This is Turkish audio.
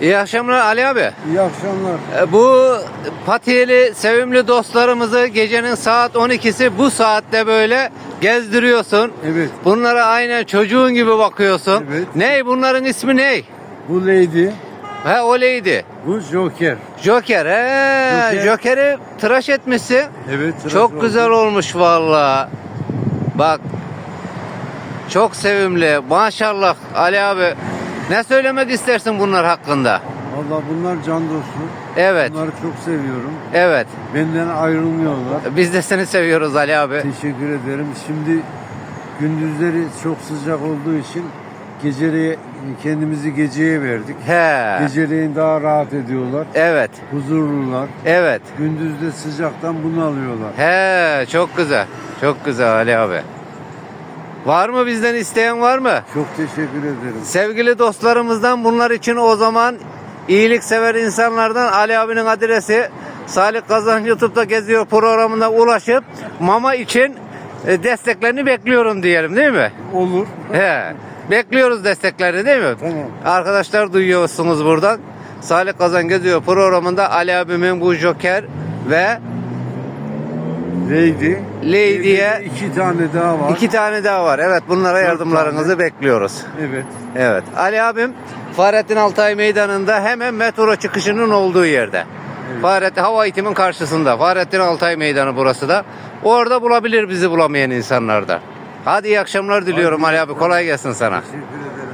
İyi akşamlar Ali abi. İyi akşamlar. E, Bu patiyeli sevimli dostlarımızı gecenin saat 12'si bu saatte böyle gezdiriyorsun. Evet. Bunlara aynen çocuğun gibi bakıyorsun. Evet. Ney bunların ismi ney? Bu Lady, He o lady. bu Joker. Joker. He, Joker. Joker'i tıraş etmişsin. Evet. Çok güzel olmuş valla. Bak. Çok sevimli. Maşallah Ali abi. Ne söylemek istersin bunlar hakkında? Valla bunlar can dostu. Evet. Bunları çok seviyorum. Evet. Benden ayrılmıyorlar. Biz de seni seviyoruz Ali abi. Teşekkür ederim. Şimdi gündüzleri çok sıcak olduğu için geceliğe kendimizi geceye verdik. He. Geceleyin daha rahat ediyorlar. Evet. Huzurlular. Evet. Gündüzde sıcaktan bunu alıyorlar. He, çok güzel. Çok güzel Ali abi. Var mı bizden isteyen var mı? Çok teşekkür ederim. Sevgili dostlarımızdan bunlar için o zaman iyiliksever insanlardan Ali abinin adresi Salih Kazan YouTube'da geziyor programına ulaşıp mama için e, desteklerini bekliyorum diyelim değil mi? Olur. He. Bekliyoruz desteklerini değil mi? Tamam. Arkadaşlar duyuyorsunuz buradan. Salih Kazan geziyor programında Ali abimin bu Joker ve Lady. Lady'ye iki tane daha var. iki tane daha var. Evet bunlara yardımlarınızı bekliyoruz. Evet. Evet. Ali abim Fahrettin Altay Meydanı'nda hemen metro çıkışının olduğu yerde. Fahrettin Hava Eğitim'in karşısında. Fahrettin Altay Meydanı burası da. Orada bulabilir bizi bulamayan insanlar da. Hadi iyi akşamlar diliyorum Ali abi. Kolay gelsin sana. Teşekkür ederim.